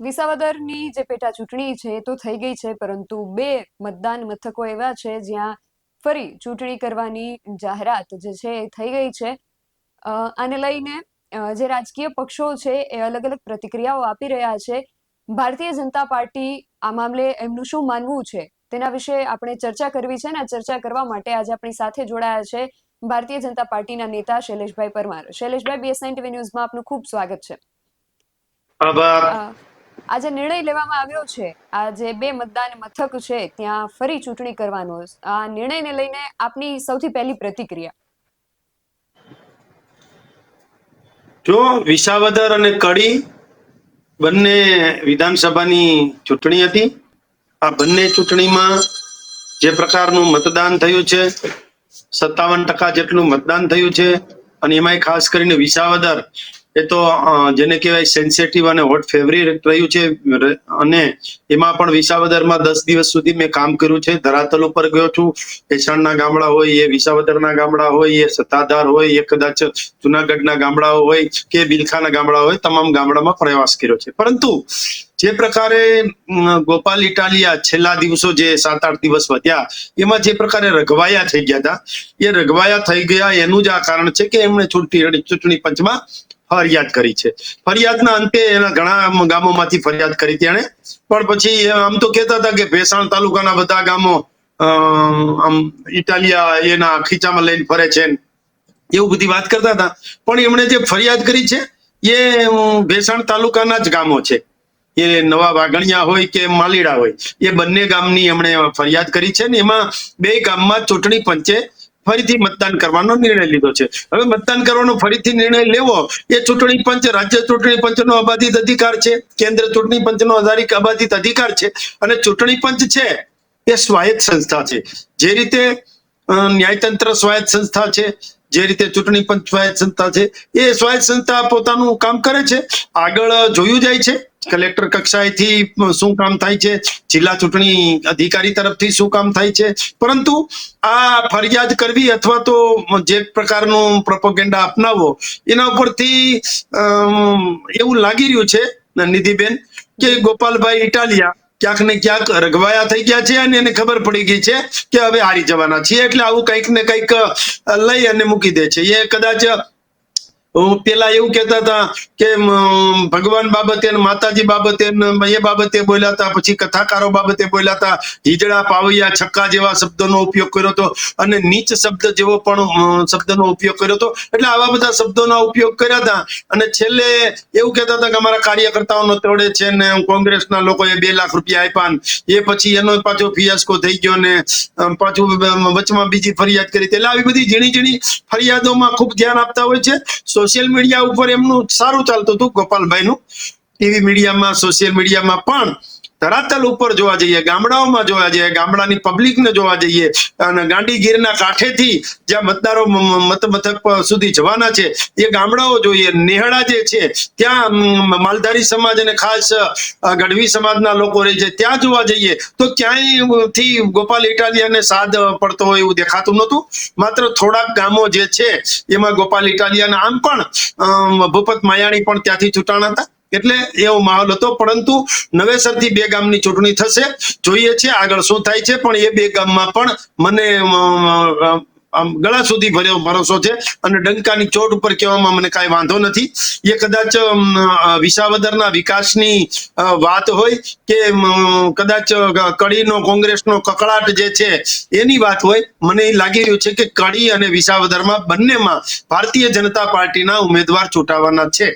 વિસાવદરની જે પેટા ચૂંટણી છે તો થઈ ગઈ છે પરંતુ બે મતદાન મથકો એવા છે જ્યાં ફરી ચૂંટણી કરવાની જાહેરાત જે છે એ થઈ ગઈ છે. આને લઈને જે રાજકીય પક્ષો છે એ અલગ અલગ પ્રતિક્રિયાઓ આપી રહ્યા છે. ભારતીય જનતા પાર્ટી આ મામલે એમનું શું માનવું છે? તેના વિશે આપણે ચર્ચા કરવી છે અને ચર્ચા કરવા માટે આજે આપણી સાથે જોડાયા છે ભારતીય જનતા પાર્ટીના નેતા Shaileshbhai Parmar. Shaileshbhai BS nine TV ન્યૂઝમાં આપનું ખૂબ સ્વાગત છે. આભાર. આજે નિર્ણય લેવામાં આવ્યો છે, આ જે બે મતદાન મથક છે, ત્યાં ફરી ચૂંટણી કરવાનો. આ નિર્ણયને લઈને આપની સૌથી પહેલી પ્રતિક્રિયા? જો વિસાવદર અને કડી બંને વિધાનસભાની ચૂંટણી હતી, આ બંને ચૂંટણીમાં જે પ્રકારનું મતદાન થયું છે, સત્તાવન ટકા જેટલું મતદાન થયું છે, અને એમાંય ખાસ કરીને વિસાવદર એ તો જેને કહેવાય સેન્સેટિવ અને હોટ ફેવરિટ રહ્યું છે અને એમાં પણ વિસાવદરમાં દસ દિવસ સુધી મેં કામ કર્યું છે. ધરાતલ ઉપર ગયો છું. ભેસાણના ગામડા હોય, એ વિસાવદરના ગામડા હોય, એ સત્તાધાર હોય, એ કદાચ જુનાગઢના ગામડાઓ હોય, કે બિલખાના ગામડા હોય, તમામ ગામડામાં પ્રવાસ કર્યો છે. પરંતુ જે પ્રકારે ગોપાલ ઇટાલિયા છેલ્લા દિવસો જે સાત આઠ દિવસ વધ્યા, એમાં જે પ્રકારે રઘવાયા થઈ ગયા હતા, એ રઘવાયા થઈ ગયા એનું જ આ કારણ છે કે એમણે ચૂંટણી ચૂંટણી પંચમાં ફરિયાદ કરી છે. ફરિયાદના અંતે એના ઘણા ગામોમાંથી ફરિયાદ કરી તેણે પણ પછી આમ તો કહેતા હતા કે ભેસાણ તાલુકાના બધા ગામો આમ ઇટાલિયા એના ખીચામાં લઈને ફરે છે એવું બધી વાત કરતા હતા. પણ એમણે જે ફરિયાદ કરી છે, એ ભેસાણ તાલુકાના જ ગામો છે. એ નવા વાગણિયા હોય કે માલીડા હોય, એ બંને ગામની એમણે ફરિયાદ કરી છે ને એમાં બે ગામમાં ચૂંટણી પંચે ફરીથી મતદાન કરવાનો નિર્ણય લીધો છે. હવે મતદાન કરવાનો ફરીથી નિર્ણય લેવો, એ ચૂંટણી પંચ, રાજ્ય ચૂંટણી પંચનો અબાધિત અધિકાર છે, કેન્દ્ર ચૂંટણી પંચનો અબાધિત અધિકાર છે અને ચૂંટણી પંચ છે, એ સ્વાયત્ત સંસ્થા છે. જે રીતે ન્યાયતંત્ર સ્વાયત્ત સંસ્થા છે જે રીતે ચૂંટણી પંચ સ્વાયત્ત સંસ્થા છે, એ સ્વાયત્ત સંસ્થા પોતાનું કામ કરે છે. આગળ જોયું જાય છે કલેક્ટર કક્ષાએથી શું કામ થાય છે, જિલ્લા ચૂંટણી અધિકારી તરફથી શું કામ થાય છે. પરંતુ આ ફરિયાદ કરવી અથવા તો જે પ્રકારનું પ્રોપોગેન્ડા અપનાવવો, એના ઉપરથી એવું લાગી રહ્યું છે નિધિબેન કે ગોપાલભાઈ ઇટાલિયા ક્યાંક ને ક્યાંક રઘવાયા થઈ ગયા છે અને એને ખબર પડી ગઈ છે કે હવે હારી જવાના છીએ. એટલે આવું કંઈક ને કંઈક લઈ અને મૂકી દે છે. એ કદાચ પેલા એવું કહેતા હતા કે ભગવાન બાબતે માતાજી બાબતે એ બાબતે બોલ્યા હતા, પછી કથાકારો બાબતે બોલ્યા હતા, હિજડા, પાવૈયા, છક્કા જેવા શબ્દોનો ઉપયોગ કર્યો હતો અને નીચ શબ્દ જેવો પણ શબ્દનો ઉપયોગ કર્યો હતો. એટલે આવા બધા શબ્દોનો ઉપયોગ કર્યા હતા અને છેલ્લે એવું કહેતા હતા કે અમારા કાર્યકર્તાઓનો તોડે છે ને કોંગ્રેસના લોકોએ બે લાખ રૂપિયા આપ્યા એ પછી એનો પાછો ફિયાસ્કો થઈ ગયો ને પાછું વચમાં બીજી ફરિયાદ કરી. એટલે આવી બધી ઝીણી ઝીણી ફરિયાદોમાં ખૂબ ધ્યાન આપતા હોય છે. સોશિયલ મીડિયા ઉપર એમનું સારું ચાલતું હતું ગોપાલભાઈનું. ટીવી મીડિયામાં સોશિયલ મીડિયામાં પણ ધરાતલ ઉપર જોવા જઈએ, ગામડાઓમાં જોવા જઈએ, ગામડાની પબ્લિકને જોવા જઈએ અને ગાંધીગીરના કાંઠેથી જ્યાં મતદારો મત મથક સુધી જવાના છે, એ ગામડાઓ જોઈએ. નેહડા જે છે, ત્યાં માલધારી સમાજ અને ખાસ ગઢવી સમાજના લોકો રહે છે. ત્યાં જોવા જઈએ તો ક્યાંયથી ગોપાલ ઇટાલિયાને સાદ પડતો હોય એવું દેખાતું નહોતું. માત્ર થોડાક ગામો જે છે, એમાં ગોપાલ ઇટાલિયાના આમ પણ ભૂપત માયાણી પણ ત્યાંથી ચૂંટાણા હતા. એટલે એવો માહોલ હતો, પરંતુ નવેસરથી બે ગામની ચૂંટણી થશે. જોઈએ છે આગળ શું થાય છે, પણ એ બે ગામમાં પણ મને આમ ગળા સુધી ભર્યો ભરોસો છે અને ડંકાની ચોટ ઉપર કહેવામાં મને કાંઈ વાંધો નથી. એ કદાચ વિસાવદરના વિકાસની વાત હોય કે કદાચ કડીનો કોંગ્રેસનો કકળાટ જે છે એની વાત હોય, મને એ લાગી રહ્યું છે કે કડી અને વિસાવદરમાં બંનેમાં ભારતીય જનતા પાર્ટીના ઉમેદવાર ચૂંટાવાના છે.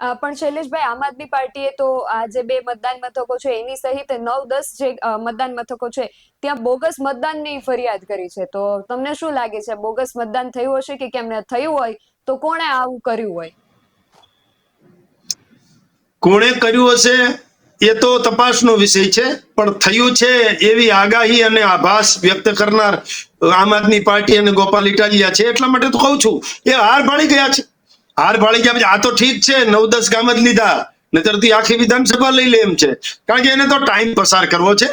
પણ શૈલેષભાઈ, આમ આદમી પાર્ટીએ તો આ જે બે મતદાન મથકો છે, એની સહિત નવ દસ જે મતદાન મથકો છે, ત્યાં બોગસ મતદાનની ફરિયાદ કરી છે. તો તમને શું લાગે છે, બોગસ મતદાન થયું હશે કે કેમ થયું હોય? તો કોણે આવું કર્યું હોય? કોણે કર્યું હશે એ તો તપાસનો વિષય છે, પણ થયું છે એવી આગાહી અને આભાસ વ્યક્ત કરનાર આમ આદમી પાર્ટી અને ગોપાલ ઇટાલિયા છે, એટલા માટે તો કહું છું, એ હાર ભાળી ગયા છે. હાર ભાળી ગયા આ તો ઠીક છે, નવ દસ ગામ જ લીધા. નતરથી આખી વિધાનસભા લઈ લે એમ છે. કારણ કે એને તો ટાઈમ પસાર કરવો છે.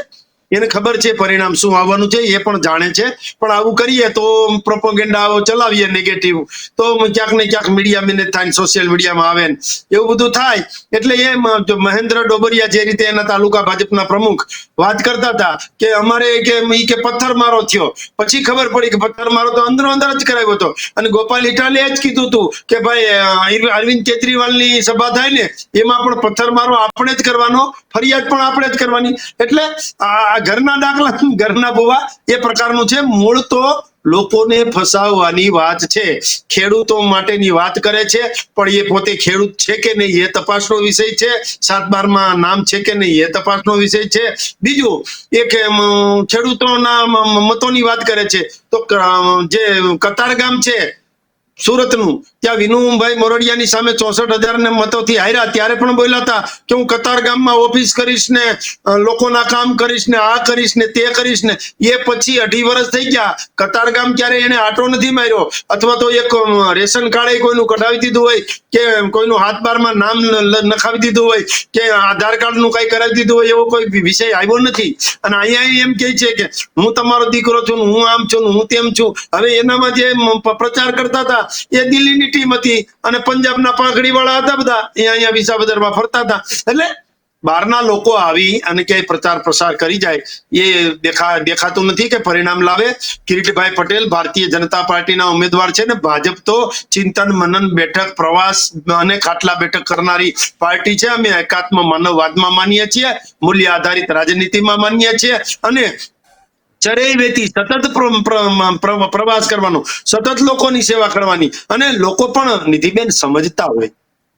એને ખબર છે પરિણામ શું આવવાનું છે, એ પણ જાણે છે. પણ આવું કરીએ તો પ્રોપોગેન્ડા ચલાવીએ નેગેટિવ તો ક્યાંક ને ક્યાંક મીડિયા મેનેજ થાય સોશિયલ મીડિયામાં આવે ને એવું બધું થાય. એટલે એ મહેન્દ્ર ડોબરિયા જે રીતે એના તાલુકા ભાજપના પ્રમુખ વાત કરતા હતા કે અમારે કે ઈ કે પથ્થરમારો થયો. પછી ખબર પડી કે પથ્થર મારો તો અંદર અંદર જ કરાયો હતો. અને ગોપાલ ઇટાલીએ જ કીધું હતું કે ભાઈ અરવિંદ કેજરીવાલની સભા થાય ને એમાં પણ પથ્થરમારો આપણે જ કરવાનો, ફરિયાદ પણ આપણે જ કરવાની. એટલે આ ઘરના દાખલા, ઘરના બોવા એ પ્રકારનું છે. મૂળ તો લોકોને ફસાવવાની વાત છે. ખેડૂતો માટેની વાત કરે છે, પણ એ પોતે ખેડૂત છે કે નહીં એ તપાસનો વિષય છે. સાત બારમાં નામ છે કે નહીં એ તપાસનો વિષય છે. બીજું, એક ખેડૂતોના મતોની વાત કરે છે. તો જે કતારગામ છે સુરતનું. ત્યાં વિનુભાઈ મોરડિયાની સામે ચોસઠ હજાર ને મતોથી હાર્યા. ત્યારે પણ બોલ્યા હતા કે હું કતાર ગામમાં ઓફિસ કરીશ ને લોકોના કામ કરીશ ને, આ કરીશ ને, તે કરીશ ને. એ પછી અઢી વર્ષ થઈ ગયા. કતાર ગામ ક્યારે એને આટો નથી માર્યો. અથવા તો એક રેશન કાર્ડ કોઈનું કઢાવી દીધું હોય કે કોઈનું હાથ બારમાં નામ નખાવી દીધું હોય કે આધાર કાર્ડનું કઈ કરાવી દીધું હોય એવો કોઈ વિષય આવ્યો નથી. અને અહીંયા એમ કે છે કે હું તમારો દીકરો છું હું આમ છું હું તેમ છું. હવે એનામાં જે પ્રચાર કરતા હતા એ દિલ્હીની ટીમ હતી અને પંજાબના પાઘડી વાળા હતા બધા. અહીંયા અહીંયા વિસાવદરમાં ફરતા હતા. એટલે બહારના લોકો આવી અને ક્યાંય પ્રચાર પ્રસાર કરી જાય, એ દેખા દેખાતું નથી કે પરિણામ લાવે. કિરીટભાઈ પટેલ ભારતીય જનતા પાર્ટીના ઉમેદવાર છે ને ભાજપ તો ચિંતન મનન બેઠક, પ્રવાસ અને ખાટલા બેઠક કરનારી પાર્ટી છે. અમે એકાત્મ માનવવાદમાં માનીએ છીએ, મૂલ્ય આધારિત રાજનીતિમાં માનીએ છીએ અને ચરેય વેતી સતત પ્ર- પ્ર- પ્ર- પ્રવાસ કરવાનો, સતત લોકોની સેવા કરવાની. અને લોકો પણ નિધિબેન સમજતા હોય.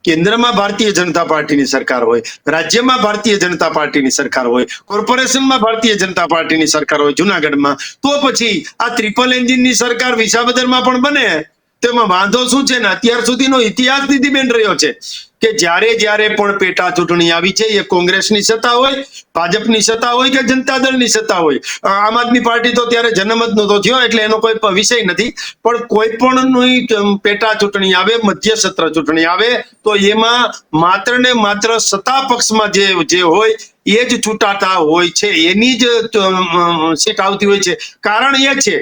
કેન્દ્રમાં ભારતીય જનતા પાર્ટીની સરકાર હોય, રાજ્યમાં ભારતીય જનતા પાર્ટીની સરકાર હોય, કોર્પોરેશનમાં ભારતીય જનતા પાર્ટીની સરકાર હોય, જુનાગઢમાં, તો પછી આ ટ્રિપલ એન્જિનની સરકાર વિસાવદરમાં પણ બને. તેમાં વાંધો શું છે ને? અત્યાર સુધીનો ઇતિહાસ નિધિબેન રહ્યો છે કે જ્યારે જ્યારે પણ પેટા ચૂંટણી આવી છે, એ કોંગ્રેસની સત્તા હોય, ભાજપની સત્તા હોય કે જનતા દળની સત્તા હોય. આમ આદમી પાર્ટી તો ત્યારે જનમત નહોતો થયો, એટલે એનો કોઈ વિષય નથી. પણ કોઈ પણ પેટા ચૂંટણી આવે, મધ્ય સત્ર ચૂંટણી આવે, તો એમાં માત્ર ને માત્ર સત્તા પક્ષમાં જે જે હોય, એ જ ચૂંટાતા હોય છે. એની જ સીટ આવતી હોય છે. કારણ એ છે,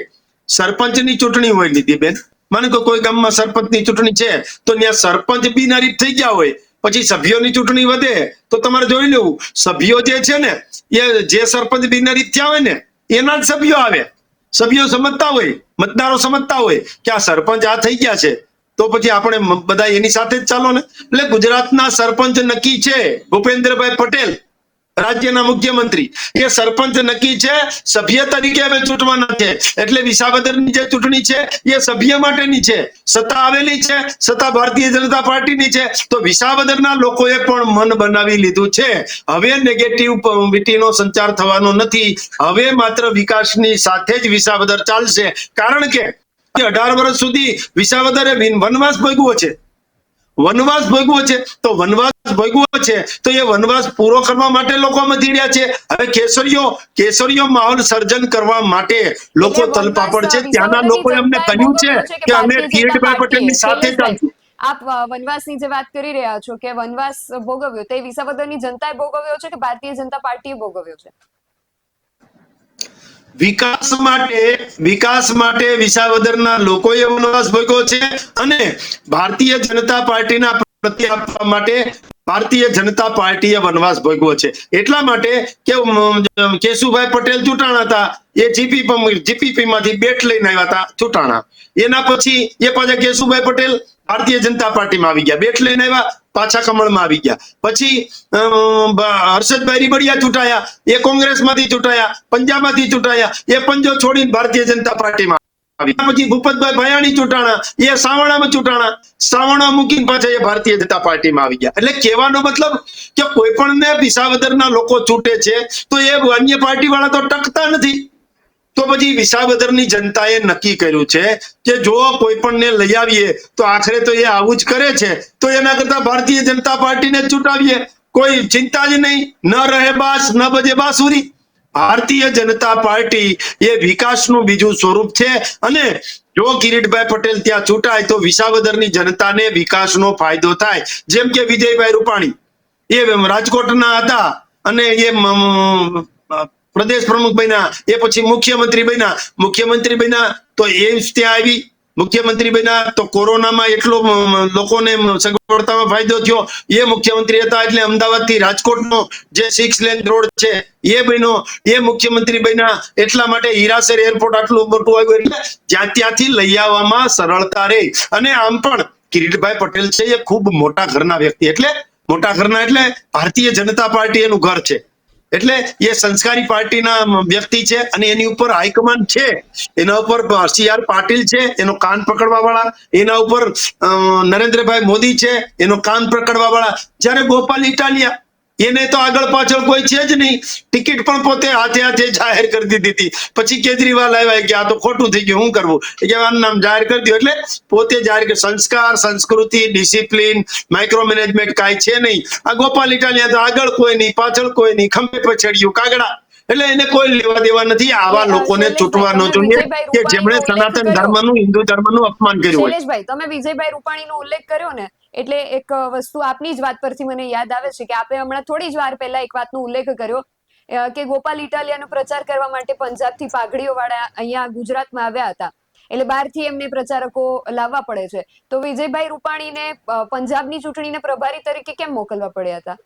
સરપંચની ચૂંટણી હોય નિધિબેન માનો કે કોઈ ગામમાં સરપંચની ચૂંટણી છે, તો ત્યાં સરપંચ બિનહરીફ થઈ ગયા હોય, પછી સભ્યોની ચૂંટણી વધે, તો તમારે જોઈ લેવું. સભ્યો જે છે ને, એ જે સરપંચ બિનહરીફ થયા હોય ને, એના જ સભ્યો આવે. સભ્યો સમજતા હોય, મતદારો સમજતા હોય કે આ સરપંચ આ થઈ ગયા છે. તો પછી આપણે બધા એની સાથે જ ચાલો ને. એટલે ગુજરાતના સરપંચ નક્કી છે, ભૂપેન્દ્રભાઈ પટેલ. રાજ્યના મુખ્યમંત્રી. એ સરપંચ નક્કી છે, સભ્ય તરીકે હવે ચૂંટવાના છે. એટલે વિસાવદરની જે ચૂંટણી છે, એ સભ્ય માટેની છે. સત્તા આવેલી છે, સત્તા ભારતીય જનતા પાર્ટીની છે. તો વિસાવદરના લોકોએ પણ મન બનાવી લીધું છે. હવે નેગેટિવ વિટીનો સંચાર થવાનો નથી. હવે માત્ર વિકાસની સાથે જ વિસાવદર ચાલશે. કારણ કે અઢાર વર્ષ સુધી વિસાવદરે વનવાસ ભોગવો છે. વનવાસ ભોગવો છે. તો વનવાસ ભોગવો છે. તો એ વનવાસ પૂરો કરવા માટે લોકો મધીડ્યા છે. હવે કેસરીઓ કેસરીઓ માહોલ સર્જન કરવા માટે લોકો તલપાપડ છે. ત્યાંના લોકો લોકોએ અમને કહ્યું છે કે અમે કિરીટભાઈ પટેલની સાથે ચાલશું. આપ વનવાસની જે વાત કરી રહ્યા છો કે વનવાસ ભોગવ્યો તે વિસાવદરની જનતાએ ભોગવ્યો છે કે ભારતીય જનતા પાર્ટીએ ભોગવ્યો છે? વિકાસ માટે વિકાસ માટે વિસાવદરના લોકોએ વનવાસ ભોગ્યો છે અને ભારતીય જનતા પાર્ટીના પ્રત્યે આપવા માટે ભારતીય જનતા પાર્ટીએ વનવાસ ભોગવ્યો છે. એટલા માટે કે કેશુભાઈ પટેલ ચૂંટાણા હતા. એ જીપી જીપીપી માંથી બેટ લઈને આવ્યા હતા ચૂંટાણા. એના પછી એ પાછા કેશુભાઈ પટેલ ભારતીય જનતા પાર્ટીમાં આવી ગયા. બેટ લઈને આવ્યા, પાછા કમળમાં આવી ગયા. પછી હર્ષદભાઈ રીબડિયા ચૂંટાયા. એ કોંગ્રેસમાંથી ચૂંટાયા, પંજાબમાંથી ચૂંટાયા. એ પંજો છોડીને ભારતીય જનતા પાર્ટીમાં પછી ભૂપતભાઈ ભયાણી ચૂંટાણા, એ સાવણામાં ચૂંટાણા. સાવણા મૂકીને પાછા એ ભારતીય જનતા પાર્ટીમાં આવી ગયા. એટલે કહેવાનો મતલબ કે કોઈ પણ ને વિસાવદરના લોકો ચૂંટે છે, તો એ અન્ય પાર્ટી વાળા તો ટકતા નથી. તો પછી વિસાવદરની જનતાએ નક્કી કર્યું છે કે જો કોઈ પણ ને લઈ આવીએ, તો આખરે તો એ આવું જ કરે છે. તો એના કરતા ભારતીય જનતા પાર્ટીને ચૂંટાવીએ. કોઈ ચિંતા જ નહીં. ન રહે બાસ, ન બજે બાસુરી. ભારતીય જનતા પાર્ટી એ વિકાસનું બીજું સ્વરૂપ છે. અને જો કિરીટભાઈ પટેલ ત્યાં ચૂંટાય તો વિસાવદરની જનતાને વિકાસનો ફાયદો થાય. જેમ કે વિજયભાઈ રૂપાણી, એ રાજકોટના હતા અને એ પ્રદેશ પ્રમુખ બન્યા. એ પછી મુખ્યમંત્રી બન્યા. મુખ્યમંત્રી બન્યા તો એમ્સ ત્યાં આવી. મુખ્યમંત્રી બન્યા તો કોરોનામાં એટલો લોકોને સગવડતામાં ફાયદો થયો. એ મુખ્યમંત્રી હતા એટલે અમદાવાદથી રાજકોટનો જે સિક્સ લેન રોડ છે, એ બન્યો. એ મુખ્યમંત્રી બન્યા એટલા માટે હીરાસર એરપોર્ટ આટલું મોટું આવ્યું એટલે જ્યાં ત્યાંથી લઈ આવવામાં સરળતા રહે. અને આમ પણ કિરીટભાઈ પટેલ છે એ ખૂબ મોટા ઘરના વ્યક્તિ એટલે, મોટા ઘરના એટલે ભારતીય જનતા પાર્ટી એનું ઘર છે. એટલે એ સંસ્કારી પાર્ટીના વ્યક્તિ છે અને એની ઉપર હાઈકમાન્ડ છે. એના ઉપર સી આર પાટીલ છે, એનો કાન પકડવા વાળા એના ઉપર નરેન્દ્રભાઈ મોદી છે, એનો કાન પકડવા વાળા જ્યારે ગોપાલ ઇટાલિયા એને તો આગળ પાછળ કોઈ છે જ નહીં. ટિકિટ પણ પોતે હાથે હાથે જાહેર કરી દીધી હતી. પછી કેજરીવાલ આવ્યા કે આ તો ખોટું થઈ ગયું શું કરવું? કે આનું નામ જાહેર કરી દીધું. એટલે પોતે જાહેર કરી સંસ્કાર સંસ્કૃતિ ડિસિપ્લિન માઇક્રો મેનેજમેન્ટ કાંઈ છે નહીં. આ ગોપાલ ઇટાલિયા તો આગળ કોઈ નહીં પાછળ કોઈ નહીં ખંભે પછાડ્યું કાગડા. એટલે એને કોઈ લેવા દેવા નથી. આવા લોકોને ચૂંટવાનો ચૂંટવા ન જોઈએ કે જેમણે સનાતન ધર્મનું હિન્દુ ધર્મનું અપમાન કર્યું હોય. તમે વિજયભાઈ રૂપાણીનો ઉલ્લેખ કર્યો ને એટલે એક વસ્તુ આપની જ વાત પરથી મને યાદ આવે છે કે આપણે હમણાં થોડી જ વાર પહેલા એક વાતનો ઉલ્લેખ કર્યો કે ગોપાલ ઇટાલિયાનો પ્રચાર કરવા માટે પંજાબથી પાઘડીઓ વાળા અહીંયા ગુજરાતમાં આવ્યા હતા. એટલે બહારથી એમને પ્રચારકો લાવવા પડે છે. તો વિજયભાઈ રૂપાણીને પંજાબની ચૂંટણીને પ્રભારી તરીકે કેમ મોકલવા પડ્યા હતા?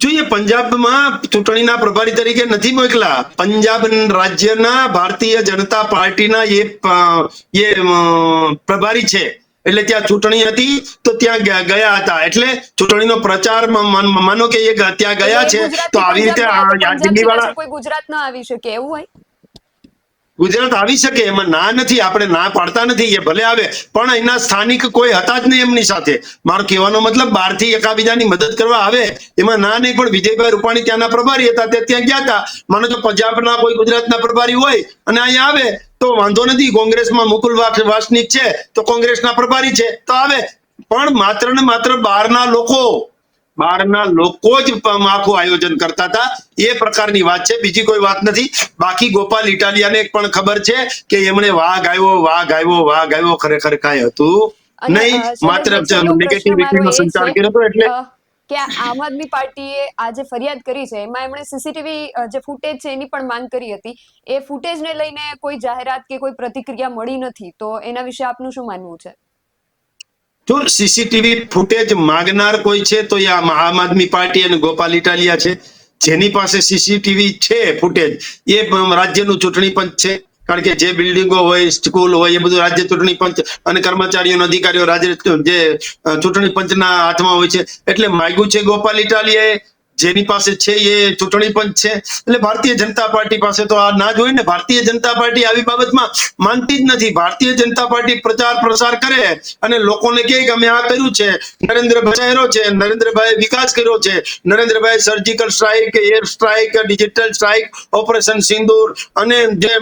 જોઈએ, પંજાબમાં ચૂંટણીના પ્રભારી તરીકે નથી મોકલા. પંજાબ રાજ્યના ભારતીય જનતા પાર્ટીના એ પ્રભારી છે. એટલે ત્યાં ચૂંટણી હતી તો ત્યાં ગયા- હતા. એટલે ચૂંટણીનો પ્રચાર માનો કે એ ત્યાં ગયા છે તો આવી રીતે દિલ્હી વાળા ગુજરાત ના આવી શકે એવું હોય? ગુજરાત આવી શકે, એમાં ના નથી, આપણે ના પાડતા નથી, એ ભલે આવે, પણ એના સ્થાનિક કોઈ હતા જ નહીં એમની સાથે. મારો કહેવાનો મતલબ, બહારથી એકાબીજાની મદદ કરવા આવે, એમાં ના નહીં, પણ વિજયભાઈ રૂપાણી ત્યાંના પ્રભારી હતા, તે ત્યાં ગયા હતા. માનો તો પંજાબના કોઈ ગુજરાતના પ્રભારી હોય અને અહીંયા આવે, તો વાંધો નથી, કોંગ્રેસમાં મુકુલ વાસનિક છે, તો કોંગ્રેસના પ્રભારી છે, તો આવે. પણ માત્ર ને માત્ર બહારના લોકો બહારના લોકો જ આખું આયોજન કરતા હતા. એ પ્રકારની વાત છે. બીજી કોઈ વાત નથી. બાકી ગોપાલ ઇટાલિયાને પણ ખબર છે કે એમણે વાઘ આવ્યો વાઘ આવ્યો વાઘ આવ્યો. ખરેખર કાંઈ હતું નહીં. માત્ર નેગેટિવિટીનો સંચાર કર્યો હતો એટલે કે આમ આદમી પાર્ટીએ આજે ફરિયાદ કરી છે. એમાં એમણે સીસીટીવી જે ફૂટેજ છે એની પણ માંગ કરી હતી. એ ફૂટેજને લઈને કોઈ જાહેરાત કે કોઈ પ્રતિક્રિયા મળી નથી. તો એના વિશે આપનું શું માનવું છે? જો સીસીટીવી ફૂટેજ માંગનાર કોઈ છે તો એ આમ આદમી પાર્ટી અને ગોપાલ ઇટાલિયા છે. જેની પાસે સીસીટીવી છે ફૂટેજ, એ રાજ્યનું ચૂંટણી પંચ છે. કારણ કે જે બિલ્ડિંગો હોય, સ્કૂલ હોય, એ બધું રાજ્ય ચૂંટણી પંચ અને કર્મચારીઓ અધિકારીઓ રાજ્ય જે ચૂંટણી પંચના હાથમાં હોય છે. એટલે માગ્યું છે ગોપાલ ઇટાલિયાએ જેની પાસે છે એ ચૂંટણી પંચ છે. એટલે ભારતીય જનતા પાર્ટી પાસે તો આ ના જોઈને ભારતીય જનતા પાર્ટી આવી બાબતમાં માનતી જ નથી. ભારતીય જનતા પાર્ટી પ્રચાર પ્રસાર કરે અને લોકોને કહે કે અમે આ કર્યું છે. નરેન્દ્રભાઈ ચહેરો છે. નરેન્દ્રભાઈ વિકાસ કર્યો છે. Narendrabhai surgical strike air strike digital strike operation Sindoor અને જે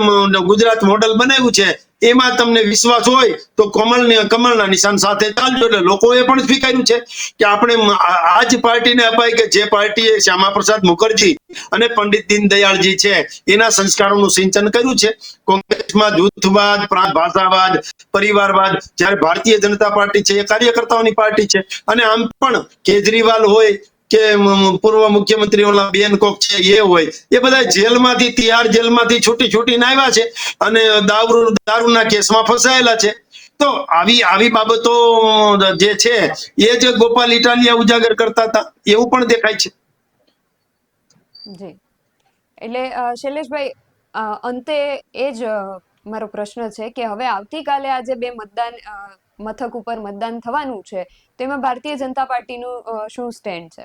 ગુજરાત મોડલ બનાવ્યું છે એમાં તમને વિશ્વાસ હોય તો કમલને કમલના નિશાન સાથે ચાલજો એટલે લોકોએ પણ સ્વીકાર્યું છે કે આપણે આ જ પાર્ટીને અપાય કે જે પાર્ટીએ શ્યામા પ્રસાદ મુખર્જી અને પંડિત દીનદયાળજી છે એના સંસ્કારોનું સિંચન કર્યું છે. કોંગ્રેસમાં જૂથવાદ ભાષાવાદ, પરિવારવાદ, જ્યારે ભારતીય જનતા પાર્ટી છે એ કાર્યકર્તાઓની પાર્ટી છે. અને આમ પણ કેજરીવાલ હોય કે પૂર્વ મુખ્યમંત્રી ઓલા બેન કોક છે, એ હોય. એ બધા જેલમાંથી તિહાર જેલમાંથી છૂટી છૂટીને આવ્યા છે અને દારૂ, દારૂના કેસમાં ફસાયેલા છે. તો આવી આવી બાબતો જે છે, એ જ ગોપાલ ઇટાલિયા ઉજાગર કરતા હતા. એવું પણ દેખાય છે. જી. એટલે શૈલેષભાઈ અંતે એ જ મારો પ્રશ્ન છે કે હવે આવતીકાલે આજે બે મતદાન મથક ઉપર મતદાન થવાનું છે, તેમાં ભારતીય જનતા પાર્ટીનું શું સ્ટેન્ડ છે?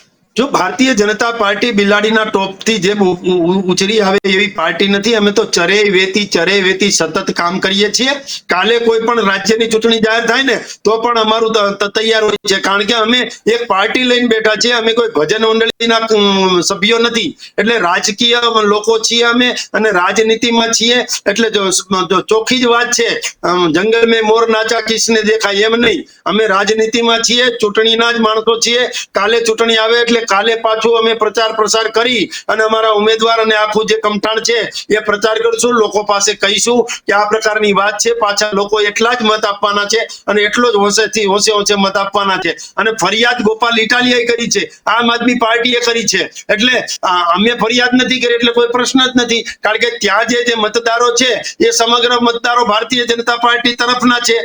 જો ભારતીય જનતા પાર્ટી બિલાડીના ટોપથી ઉ- ઉછરી આવે એવી પાર્ટી નથી, અમે તો ચરે વેતી ચરે વેતી સતત કામ કરીએ છીએ. કાલે કોઈ પણ રાજ્યની ચૂંટણી જાહેર થાય ને, તો પણ અમારું તૈયાર હોય છે. કારણ કે અમે એક પાર્ટી લઈને બેઠા છીએ, અમે કોઈ ભજન મંડળીના સભ્યો નથી. એટલે રાજકીય લોકો છીએ અમે અને રાજનીતિમાં છીએ. એટલે જો જો ચોખ્ખી જ વાત છે જંગલ મેં મોર નાચા કિસને દેખાય એમ નહીં. અમે રાજનીતિમાં છીએ, ચૂંટણીના જ માણસો છીએ. કાલે ચૂંટણી આવે એટલે કે કાલે પાછું અમે પ્રચાર પ્રસાર કરી અને અમારા ઉમેદવાર અને આખું જે કમઠાણ છે, એ પ્રચાર કરશું. લોકો પાસે કહીશું કે આ પ્રકારની વાત છે. પાછા લોકો એટલા જ મત આપવાના છે અને એટલો જ હોશેથી હોશે હોશે મત આપવાના છે. અને ફરિયાદ ગોપાલ ઇટાલિયાએ કરી છે. આમ આદમી પાર્ટીએ કરી છે. એટલે અમે ફરિયાદ નથી કરી, એટલે કોઈ પ્રશ્ન જ નથી. કારણ કે ત્યાં જે જે મતદારો છે, એ સમગ્ર મતદારો ભારતીય જનતા પાર્ટી તરફના છે.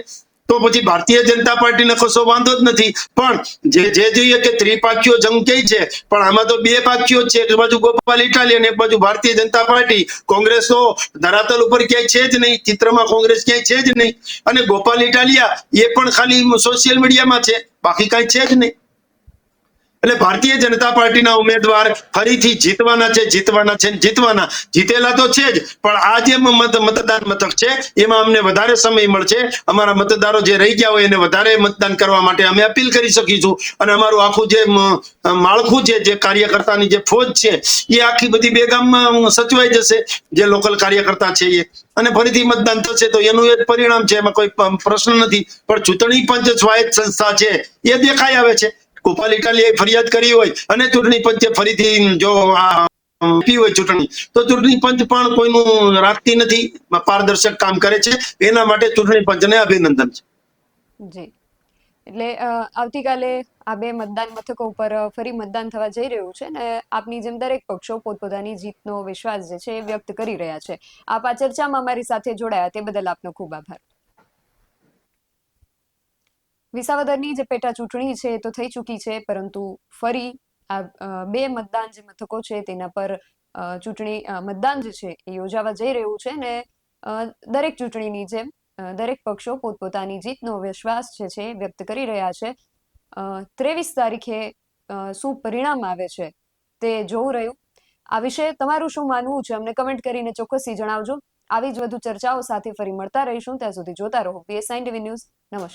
તો પછી ભારતીય જનતા પાર્ટીને કશો વાંધો જ નથી. પણ જે જે જોઈએ કે ત્રિપાખીઓ જંગ કઈ છે, પણ આમાં તો બે પાખીઓ છે. એક બાજુ ગોપાલ ઇટાલી અને એક બાજુ ભારતીય જનતા પાર્ટી. કોંગ્રેસ તો ધરાતલ ઉપર ક્યાંય છે જ નહીં. ચિત્રમાં કોંગ્રેસ ક્યાંય છે જ નહીં. અને ગોપાલ ઇટાલિયા એ પણ ખાલી સોશિયલ મીડિયામાં છે. બાકી કાંઈ છે જ નહીં. એટલે ભારતીય જનતા પાર્ટીના ઉમેદવાર ફરીથી જીતવાના છે જીતવાના છે જીતવાના. જીતેલા તો છે જ, પણ આ જે મતદાન મથક છે, એમાં અમને વધારે સમય મળશે. અમારા મતદારો જે રહી ગયા હોય એને વધારે મતદાન કરવા માટે અમે અપીલ કરી શકીશું. અને અમારું આખું જે માળખું છે, જે કાર્યકર્તાની જે ફોજ છે, એ આખી બધી બેગામમાં સચવાઈ જશે. જે લોકલ કાર્યકર્તા છે એ. અને ફરીથી મતદાન થશે તો એનું એ જ પરિણામ છે. એમાં કોઈ પ્રશ્ન નથી. પણ ચૂંટણી પંચ સ્વાયત્ત સંસ્થા છે, એ દેખાઈ આવે છે. ગોપાલ ઇટાલીએ ફરિયાદ કરી હોય અને ચૂંટણી પંચે ફરીથી જો આ હોય ચૂંટણી, તો ચૂંટણી પંચ પણ કોઈનું રાખતી નથી પારદર્શક કામ કરે છે. એના માટે ચૂંટણી પંચને અભિનંદન છે. જી. એટલે આવતીકાલે આ બે મતદાન મથકો ઉપર ફરી મતદાન થવા જઈ રહ્યું છે ને આપની જેમ દરેક પક્ષો પોતપોતાની જીતનો વિશ્વાસ જે છે એ વ્યક્ત કરી રહ્યા છે. આપ આ ચર્ચામાં અમારી સાથે જોડાયા તે બદલ આપનો ખૂબ આભાર. વિસાવદરની જે પેટા ચૂંટણી છે એ તો થઈ ચૂકી છે, પરંતુ ફરી આ બે મતદાન જે મથકો છે તેના પર ચૂંટણી મતદાન જે છે એ યોજાવા જઈ રહ્યું છે ને દરેક ચૂંટણીની જેમ દરેક પક્ષો પોતપોતાની જીતનો વિશ્વાસ છે એ વ્યક્ત કરી રહ્યા છે. ત્રેવીસ તારીખે શું પરિણામ આવે છે તે જોવું રહ્યું. આ વિશે તમારું શું માનવું છે અમને કમેન્ટ કરીને ચોક્કસથી જણાવજો. આવી જ વધુ ચર્ચાઓ સાથે ફરી મળતા રહીશું. ત્યાં સુધી જોતા રહો. બીએસઆઈ ટીવી ન્યૂઝ નમસ્કાર.